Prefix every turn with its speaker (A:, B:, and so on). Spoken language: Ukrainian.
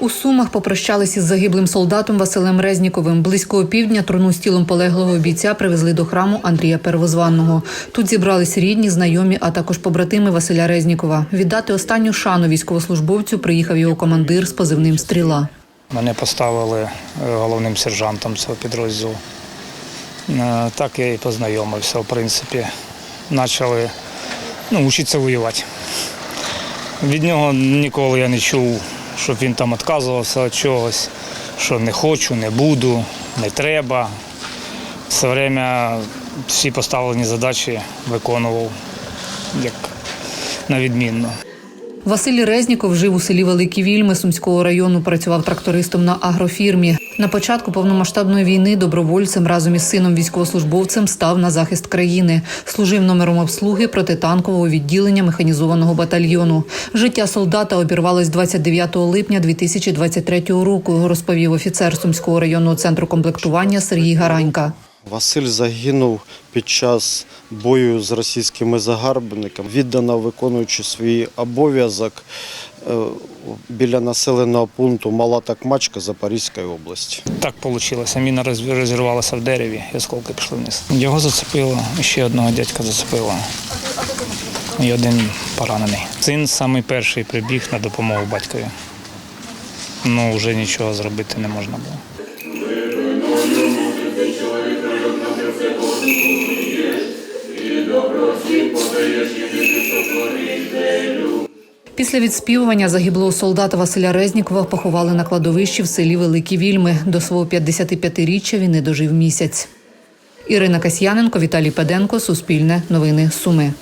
A: У Сумах попрощались із загиблим солдатом Василем Резніковим. Близько опівдня труну з тілом полеглого бійця привезли до храму Андрія Первозванного. Тут зібрались рідні, знайомі, а також побратими Василя Резнікова. Віддати останню шану військовослужбовцю приїхав його командир з позивним Стріла.
B: Мене поставили е, головним сержантом цього підрозділу. Е, Так я і познайомився, в принципі. Почали ну, вчитися воювати. Від нього ніколи я не чув, щоб він там відказувався від чогось, що не хочу, не буду, не треба. Все время всі поставлені задачі виконував як на відмінно.
A: Василь Резніков жив у селі Великі Вільми Сумського району. Працював трактористом на агрофірмі. На початку повномасштабної війни добровольцем разом із сином військовослужбовцем став на захист країни. Служив номером обслуги протитанкового відділення механізованого батальйону. Життя солдата обірвалось 29 липня 2023 року. Розповів офіцер Сумського районного центру комплектування Сергій Гаранька.
C: Василь загинув під час бою з російськими загарбниками, віддано виконуючи свій обов'язок е, біля населеного пункту Мала Такмачка Запорізької області.
B: Так вийшло. Міна розірвалася в дереві, і осколки пішли вниз. Його зацепило, ще одного дядька зацепило. І один поранений. Син самий перший прибіг на допомогу батькові. Ну, вже нічого зробити не можна було.
A: Після відспівування загиблого солдата Василя Резнікова поховали на кладовищі в селі Великі Вільми. До свого 55-річчя він не дожив місяць. Ірина Касьяненко, Віталій Педенко, Суспільне, Новини Суми.